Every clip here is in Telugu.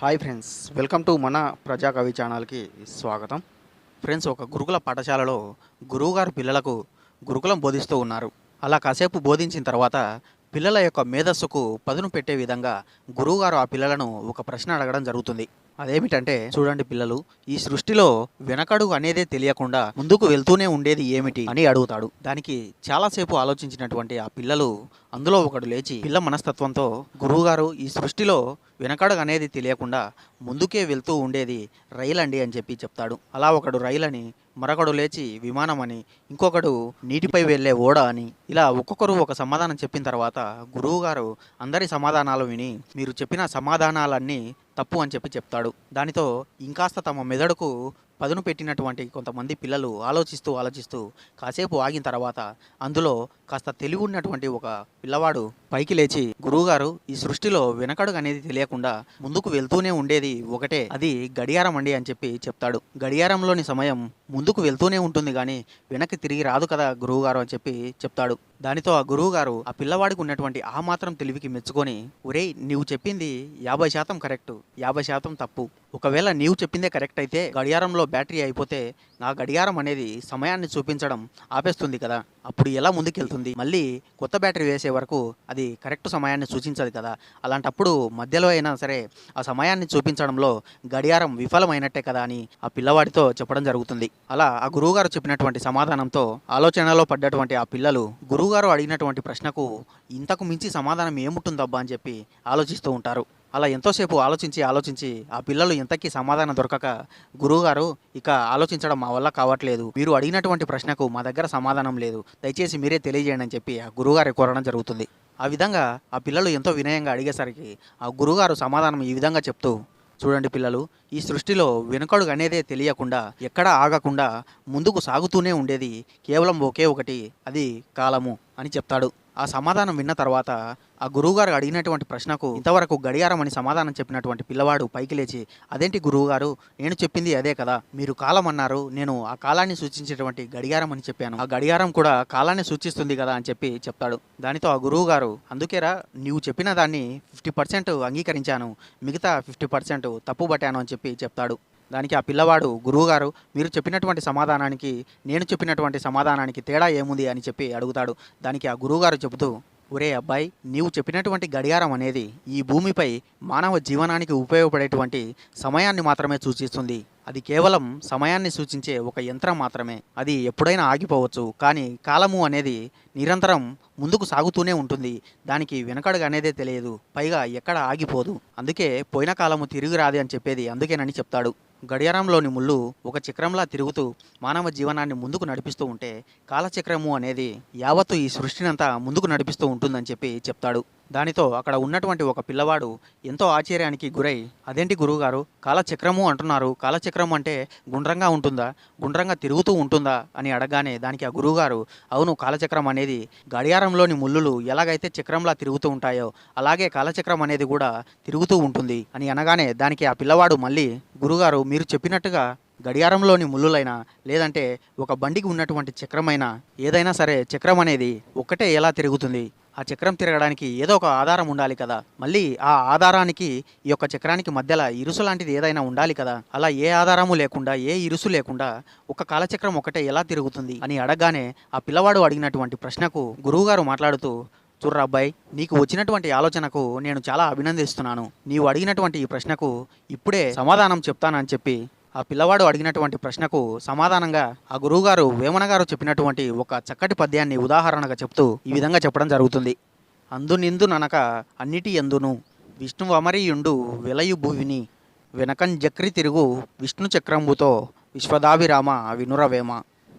హాయ్ ఫ్రెండ్స్ వెల్కమ్ టు మన ప్రజా కవి ఛానల్కి స్వాగతం. ఫ్రెండ్స్ ఒక గురుకుల పాఠశాలలో గురువుగారు పిల్లలకు గురుకులం బోధిస్తూ ఉన్నారు. అలా కాసేపు బోధించిన తర్వాత పిల్లల యొక్క మేధస్సుకు పదును పెట్టే విధంగా గురువుగారు ఆ పిల్లలను ఒక ప్రశ్న అడగడం జరుగుతుంది. అదేమిటంటే చూడండి పిల్లలు ఈ సృష్టిలో వెనకడుగు అనేదే తెలియకుండా ముందుకు వెళ్తూనే ఉండేది ఏమిటి అని అడుగుతాడు. దానికి చాలాసేపు ఆలోచించినటువంటి ఆ పిల్లలు అందులో ఒకడు లేచి పిల్ల మనస్తత్వంతో గురువుగారు ఈ సృష్టిలో వెనకడుగు అనేది తెలియకుండా ముందుకే వెళ్తూ ఉండేది రైలు అండి అని చెప్పి చెప్తాడు. అలా ఒకడు రైలు అని మరొకడు లేచి విమానం అని ఇంకొకడు నీటిపై వెళ్ళే ఓడ అని ఇలా ఒక్కొక్కరు ఒక సమాధానం చెప్పిన తర్వాత గురువుగారు అందరి సమాధానాలు విని మీరు చెప్పిన సమాధానాలన్నీ తప్పు అని చెప్పి చెప్తాడు. దానితో ఇంకాస్త తమ మెదడుకు పదును పెట్టినటువంటి కొంతమంది పిల్లలు ఆలోచిస్తూ ఆలోచిస్తూ కాసేపు ఆగిన తర్వాత అందులో కాస్త తెలివి ఉన్నటువంటి ఒక పిల్లవాడు పైకి లేచి గురువుగారు ఈ సృష్టిలో వెనకడుగు అనేది తెలియకుండా ముందుకు వెళ్తూనే ఉండేది ఒకటే అది గడియారం అండి అని చెప్పి చెప్తాడు. గడియారంలోని సమయం ముందుకు వెళ్తూనే ఉంటుంది కానీ వెనక్కి తిరిగి రాదు కదా గురువుగారు అని చెప్పి చెప్తాడు. దానితో ఆ గురువుగారు ఆ పిల్లవాడికి ఉన్నటువంటి ఆ మాత్రం తెలివికి మెచ్చుకొని ఒరేయ్ నీవు చెప్పింది యాభై శాతం కరెక్ట్ యాభై శాతం తప్పు ఒకవేళ నీవు చెప్పిందే కరెక్ట్ అయితే గడియారంలో బ్యాటరీ అయిపోతే నా గడియారం అనేది సమయాన్ని చూపించడం ఆపేస్తుంది కదా. అప్పుడు ఎలా ముందుకెళ్తుంది? మళ్ళీ కొత్త బ్యాటరీ వేసే వరకు అది కరెక్ట్ సమయాన్ని సూచించదు కదా. అలాంటప్పుడు మధ్యలో అయినా సరే ఆ సమయాన్ని చూపించడంలో గడియారం విఫలమైనట్టే కదా అని ఆ పిల్లవాడితో చెప్పడం జరుగుతుంది. అలా ఆ గురువుగారు చెప్పినటువంటి సమాధానంతో ఆలోచనలో పడ్డటువంటి ఆ పిల్లలు గురువుగారు అడిగినటువంటి ప్రశ్నకు ఇంతకు మించి సమాధానం ఏముంటుందబ్బా అని చెప్పి ఆలోచిస్తూ ఉంటారు. అలా ఎంతోసేపు ఆలోచించి ఆలోచించి ఆ పిల్లలు ఇంతకీ సమాధానం దొరకక గురువుగారు ఇక ఆలోచించడం మా వల్ల కావట్లేదు. మీరు అడిగినటువంటి ప్రశ్నకు మా దగ్గర సమాధానం లేదు. దయచేసి మీరే తెలియజేయండి అని చెప్పి ఆ గురువుగారి కోరడం జరుగుతుంది. ఆ విధంగా ఆ పిల్లలు ఎంతో వినయంగా అడిగేసరికి ఆ గురువుగారు సమాధానం ఈ విధంగా చెప్తూ చూడండి పిల్లలు ఈ సృష్టిలో వెనుకడుగు అనేదే తెలియకుండా ఎక్కడా ఆగకుండా ముందుకు సాగుతూనే ఉండేది. కేవలం ఒకే ఒకటి అది కాలము అని చెప్తాడు. ఆ సమాధానం విన్న తర్వాత ఆ గురువుగారు అడిగినటువంటి ప్రశ్నకు ఇంతవరకు గడియారం అని సమాధానం చెప్పినటువంటి పిల్లవాడు పైకి లేచి అదేంటి గురువుగారు? నేను చెప్పింది అదే కదా? మీరు కాలం అన్నారు నేను ఆ కాలాన్ని సూచించేటువంటి గడియారం అని చెప్పాను. ఆ గడియారం కూడా కాలాన్ని సూచిస్తుంది కదా అని చెప్పి చెప్తాడు. దానితో ఆ గురువుగారు అందుకేరా నీవు చెప్పిన దాన్ని ఫిఫ్టీ పర్సెంట్ అంగీకరించాను మిగతా ఫిఫ్టీ పర్సెంట్ తప్పుపట్టాను అని చెప్పి చెప్తాడు. దానికి ఆ పిల్లవాడు గురువుగారు మీరు చెప్పినటువంటి సమాధానానికి నేను చెప్పినటువంటి సమాధానానికి తేడా ఏముంది అని చెప్పి అడుగుతాడు. దానికి ఆ గురువుగారు చెబుతూ ఒరే అబ్బాయి నీవు చెప్పినటువంటి గడియారం అనేది ఈ భూమిపై మానవ జీవనానికి ఉపయోగపడేటువంటి సమయాన్ని మాత్రమే సూచిస్తుంది. అది కేవలం సమయాన్ని సూచించే ఒక యంత్రం మాత్రమే. అది ఎప్పుడైనా ఆగిపోవచ్చు కానీ కాలము అనేది నిరంతరం ముందుకు సాగుతూనే ఉంటుంది. దానికి వెనకడగనేదే తెలియదు. పైగా ఎక్కడ ఆగిపోదు. అందుకే పోయిన కాలము తిరిగి రాదు అని చెప్పేది అందుకేనని చెప్తాడు. గడియారంలోని ముళ్ళు ఒక చక్రంలా తిరుగుతూ మానవ జీవనాన్ని ముందుకు నడిపిస్తూ ఉంటే కాలచక్రము అనేది యావత్తు ఈ సృష్టినంతా ముందుకు నడిపిస్తూ ఉంటుందని చెప్పి చెప్తాడు. దానితో అక్కడ ఉన్నటువంటి ఒక పిల్లవాడు ఎంతో ఆశ్చర్యానికి గురై అదేంటి గురువుగారు? కాలచక్రము అంటున్నారు. కాలచక్రం అంటే గుండ్రంగా ఉంటుందా? గుండ్రంగా తిరుగుతూ ఉంటుందా? అని అడగానే దానికి ఆ గురువుగారు అవును కాలచక్రం అనేది గడియారంలోని ముళ్ళులు ఎలాగైతే చక్రంలా తిరుగుతూ ఉంటాయో అలాగే కాలచక్రం అనేది కూడా తిరుగుతూ ఉంటుంది. అని అనగానే దానికి ఆ పిల్లవాడు మళ్ళీ గురుగారు మీరు చెప్పినట్టుగా గడియారంలోని ముళ్ళులైనా లేదంటే ఒక బండికి ఉన్నటువంటి చక్రమైనా ఏదైనా సరే చక్రం అనేది ఒక్కటే ఎలా తిరుగుతుంది? ఆ చక్రం తిరగడానికి ఏదో ఒక ఆధారం ఉండాలి కదా. మళ్ళీ ఆ ఆధారానికి ఈ యొక్క చక్రానికి మధ్యలో ఇరుసు లాంటిది ఏదైనా ఉండాలి కదా. అలా ఏ ఆధారము లేకుండా ఏ ఇరుసు లేకుండా ఒక కాలచక్రం ఒకటే ఎలా తిరుగుతుంది అని అడగగానే ఆ పిల్లవాడు అడిగినటువంటి ప్రశ్నకు గురువుగారు మాట్లాడుతూ చూర్రా అబ్బాయి నీకు వచ్చినటువంటి ఆలోచనకు నేను చాలా అభినందిస్తున్నాను. నీవు అడిగినటువంటి ఈ ప్రశ్నకు ఇప్పుడే సమాధానం చెప్తానని చెప్పి ఆ పిల్లవాడు అడిగినటువంటి ప్రశ్నకు సమాధానంగా ఆ గురువుగారు వేమన గారు చెప్పినటువంటి ఒక చక్కటి పద్యాన్ని ఉదాహరణగా చెప్తూ ఈ విధంగా చెప్పడం జరుగుతుంది. అందునిందు ననక అన్నిటి ఎందును విష్ణు అమరీయుండు వెలయు భువిని వెనకం జక్రి తిరుగు విష్ణు చక్రంబుతో విశ్వదాభిరామ వినురవేమ.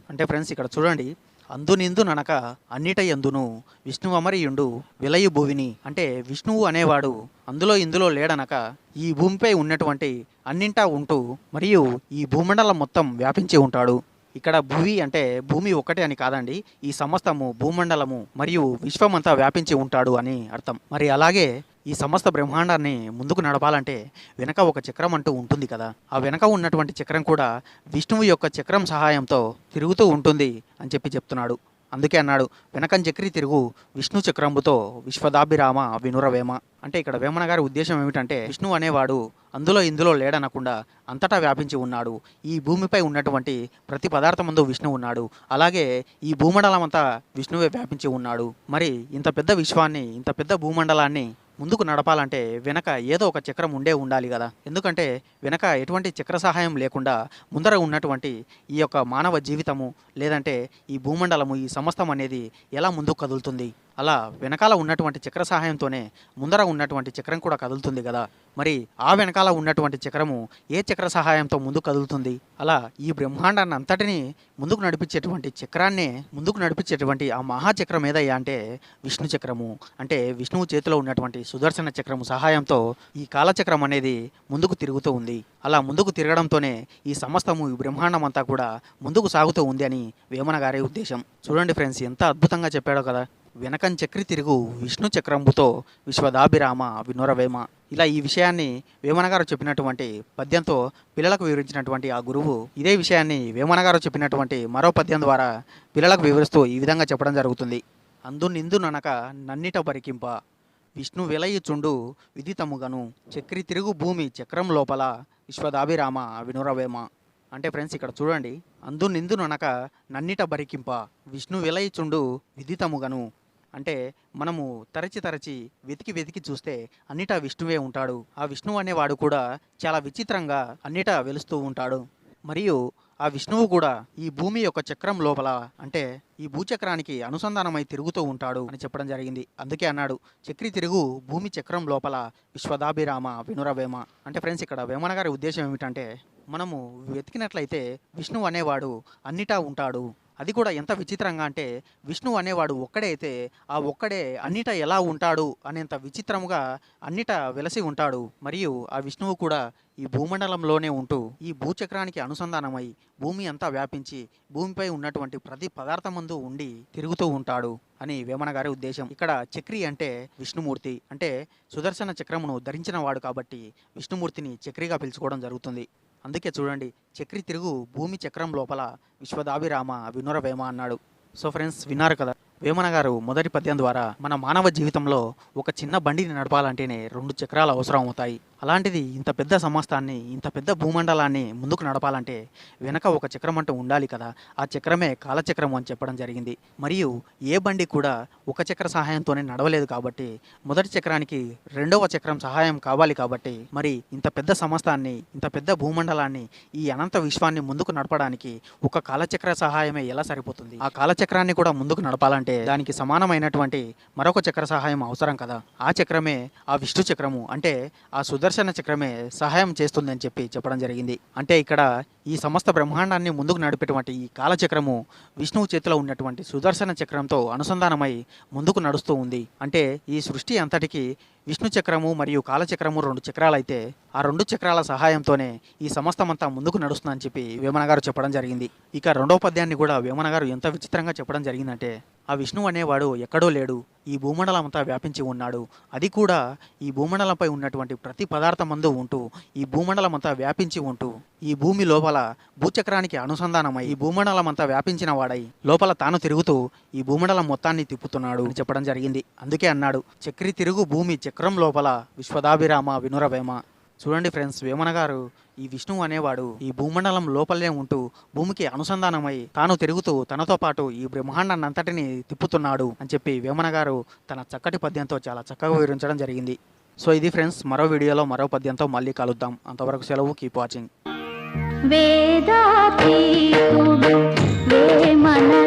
అంటే ఫ్రెండ్స్ ఇక్కడ చూడండి అందునిందు ననక అన్నిట ఎందును విష్ణు అమరియుండు విలయు భువిని అంటే విష్ణువు అనేవాడు అందులో ఇందులో లేడనక ఈ భూమిపై ఉన్నటువంటి అన్నింటా ఉంటూ మరియు ఈ భూమండలం మొత్తం వ్యాపించి ఉంటాడు. ఇక్కడ భూమి అంటే భూమి ఒకటే అని కాదండి ఈ సమస్తము భూమండలము మరియు విశ్వమంతా వ్యాపించి ఉంటాడు అని అర్థం. మరి అలాగే ఈ సమస్త బ్రహ్మాండాన్ని ముందుకు నడపాలంటే వెనక ఒక చక్రం అంటూ ఉంటుంది కదా. ఆ వెనక ఉన్నటువంటి చక్రం కూడా విష్ణువు యొక్క చక్రం సహాయంతో తిరుగుతూ ఉంటుంది అని చెప్పి చెప్తున్నాడు. అందుకే అన్నాడు వెనకం చక్రి తిరుగు విష్ణు చక్రంబుతో విశ్వదాభిరామ వినురవేమ. అంటే ఇక్కడ వేమన గారి ఉద్దేశం ఏమిటంటే విష్ణు అనేవాడు అందులో ఇందులో లేడనకుండా అంతటా వ్యాపించి ఉన్నాడు. ఈ భూమిపై ఉన్నటువంటి ప్రతి పదార్థమందు విష్ణు ఉన్నాడు. అలాగే ఈ భూమండలం అంతా విష్ణువే వ్యాపించి ఉన్నాడు. మరి ఇంత పెద్ద విశ్వాన్ని ఇంత పెద్ద భూమండలాన్ని ముందుకు నడపాలంటే వెనక ఏదో ఒక చక్రం ఉండే ఉండాలి కదా. ఎందుకంటే వెనక ఎటువంటి చక్ర సహాయం లేకుండా ముందర ఉన్నటువంటి ఈ యొక్క మానవ జీవితము లేదంటే ఈ భూమండలము ఈ సమస్తం అనేది ఎలా ముందుకు కదులుతుంది? అలా వెనకాల ఉన్నటువంటి చక్ర సహాయంతోనే ముందర ఉన్నటువంటి చక్రం కూడా కదులుతుంది కదా. మరి ఆ వెనకాల ఉన్నటువంటి చక్రము ఏ చక్ర సహాయంతో ముందుకు కదులుతుంది? అలా ఈ బ్రహ్మాండాన్ని అంతటిని ముందుకు నడిపించేటువంటి చక్రాన్నే ముందుకు నడిపించేటువంటి ఆ మహాచక్రం ఏదయ్యా అంటే విష్ణు చక్రము. అంటే విష్ణువు చేతిలో ఉన్నటువంటి సుదర్శన చక్రము సహాయంతో ఈ కాలచక్రం అనేది ముందుకు తిరుగుతూ ఉంది. అలా ముందుకు తిరగడంతోనే ఈ సమస్తము ఈ బ్రహ్మాండం అంతా కూడా ముందుకు సాగుతూ ఉంది అని వేమన గారి ఉద్దేశం. చూడండి ఫ్రెండ్స్ ఎంత అద్భుతంగా చెప్పాడో కదా. వెనకం చక్రి తిరుగు విష్ణు చక్రంబుతో విశ్వదాభిరామ వినురవేమ. ఇలా ఈ విషయాన్ని వేమనగారు చెప్పినటువంటి పద్యంతో పిల్లలకు వివరించినటువంటి ఆ గురువు ఇదే విషయాన్ని వేమనగారు చెప్పినటువంటి మరో పద్యం ద్వారా పిల్లలకు వివరిస్తూ ఈ విధంగా చెప్పడం జరుగుతుంది. అందు నిందు ననక నన్నిట బరికింప విష్ణు విలయిచుండు విదితముగను. చక్రి తిరుగు భూమి చక్రం లోపల విశ్వదాభిరామ వినురవేమ. అంటే ఫ్రెండ్స్ ఇక్కడ చూడండి. అందు నిందు ననక నన్నిట బరికింప విష్ణు విలయిచుండు విదితముగను. అంటే మనము తరచి తరచి వెతికి వెతికి చూస్తే అన్నిటా విష్ణువే ఉంటాడు. ఆ విష్ణువు అనేవాడు కూడా చాలా విచిత్రంగా అన్నిటా వెలుస్తూ ఉంటాడు. మరియు ఆ విష్ణువు కూడా ఈ భూమి యొక్క చక్రం లోపల అంటే ఈ భూచక్రానికి అనుసంధానమై తిరుగుతూ ఉంటాడు అని చెప్పడం జరిగింది. అందుకే అన్నాడు చక్రి తిరుగు భూమి చక్రం లోపల విశ్వదాభిరామ వినురవేమ. అంటే ఫ్రెండ్స్ ఇక్కడ వేమన గారి ఉద్దేశం ఏమిటంటే మనము వెతికినట్లయితే విష్ణువు అనేవాడు అన్నిటా ఉంటాడు. అది కూడా ఎంత విచిత్రంగా అంటే విష్ణువు అనేవాడు ఒక్కడే అయితే ఆ ఒక్కడే అన్నిట ఎలా ఉంటాడు అనేంత విచిత్రముగా అన్నిట వెలసి ఉంటాడు. మరియు ఆ విష్ణువు కూడా ఈ భూమండలంలోనే ఉంటూ ఈ భూచక్రానికి అనుసంధానమై భూమి అంతా వ్యాపించి భూమిపై ఉన్నటువంటి ప్రతి పదార్థం ముందు ఉండి తిరుగుతూ ఉంటాడు అని వేమన గారి ఉద్దేశం. ఇక్కడ చక్రి అంటే విష్ణుమూర్తి. అంటే సుదర్శన చక్రమును ధరించిన వాడు కాబట్టి విష్ణుమూర్తిని చక్రిగా పిలుచుకోవడం జరుగుతుంది. అందుకే చూడండి చక్రి తిరుగు భూమి చక్రం లోపల విశ్వదాభిరామ వినురవేమ అన్నాడు. సో ఫ్రెండ్స్ విన్నారు కదా? వేమన గారు మొదటి పద్యం ద్వారా మన మానవ జీవితంలో ఒక చిన్న బండిని నడపాలంటేనే రెండు చక్రాలు అవసరం అవుతాయి. అలాంటిది ఇంత పెద్ద సమస్తాన్ని ఇంత పెద్ద భూమండలాన్ని ముందుకు నడపాలంటే వెనక ఒక చక్రం అంటూ ఉండాలి కదా. ఆ చక్రమే కాలచక్రం అని చెప్పడం జరిగింది. మరియు ఏ బండి కూడా ఒక చక్ర సహాయంతోనే నడవలేదు కాబట్టి మొదటి చక్రానికి రెండవ చక్రం సహాయం కావాలి కాబట్టి మరి ఇంత పెద్ద సమస్తాన్ని ఇంత పెద్ద భూమండలాన్ని ఈ అనంత విశ్వాన్ని ముందుకు నడపడానికి ఒక కాలచక్ర సహాయమే ఎలా సరిపోతుంది? ఆ కాలచక్రాన్ని కూడా ముందుకు నడపాలంటే దానికి సమానమైనటువంటి మరొక చక్ర సహాయం అవసరం కదా. ఆ చక్రమే ఆ విష్ణు చక్రము. అంటే ఆ సుదర్శన చక్రమే సహాయం చేస్తుందని చెప్పి చెప్పడం జరిగింది. అంటే ఇక్కడ ఈ సమస్త బ్రహ్మాండాన్ని ముందుకు నడిపేటువంటి ఈ కాలచక్రము విష్ణువు చేతిలో ఉన్నటువంటి సుదర్శన చక్రంతో అనుసంధానమై ముందుకు నడుస్తూ ఉంది. అంటే ఈ సృష్టి అంతటికి విష్ణు చక్రము మరియు కాలచక్రము రెండు చక్రాలైతే ఆ రెండు చక్రాల సహాయంతోనే ఈ సమస్తమంతా ముందుకు నడుస్తుందని చెప్పి వేమన గారు చెప్పడం జరిగింది. ఇక రెండో పద్యాన్ని కూడా వేమన గారు ఎంత విచిత్రంగా చెప్పడం జరిగిందంటే ఆ విష్ణువు అనేవాడు ఎక్కడో లేడు ఈ భూమండలం అంతా వ్యాపించి ఉన్నాడు. అది కూడా ఈ భూమండలంపై ఉన్నటువంటి ప్రతి పదార్థమందు ఉంటూ ఈ భూమండలం అంతా వ్యాపించి ఉంటూ ఈ భూమి లోపల భూచక్రానికి అనుసంధానమై ఈ భూమండలం అంతా వ్యాపించిన వాడై లోపల తాను తిరుగుతూ ఈ భూమండలం మొత్తాన్ని తిప్పుతున్నాడు అని చెప్పడం జరిగింది. అందుకే అన్నాడు చక్రి తిరుగు భూమి చక్రం లోపల విశ్వదాభిరామ వినురవేమ. చూడండి ఫ్రెండ్స్ వేమన గారు ఈ విష్ణువు అనేవాడు ఈ భూమండలం లోపలే ఉంటూ భూమికి అనుసంధానమై తాను తిరుగుతూ తనతో పాటు ఈ బ్రహ్మాండాన్నంతటిని తిప్పుతున్నాడు అని చెప్పి వేమన గారు తన చక్కటి పద్యంతో చాలా చక్కగా వివరించడం జరిగింది. సో ఇది ఫ్రెండ్స్ మరో వీడియోలో మరో పద్యంతో మళ్ళీ కలుద్దాం. అంతవరకు సెలవు కీప్ వాచింగ్ వేమన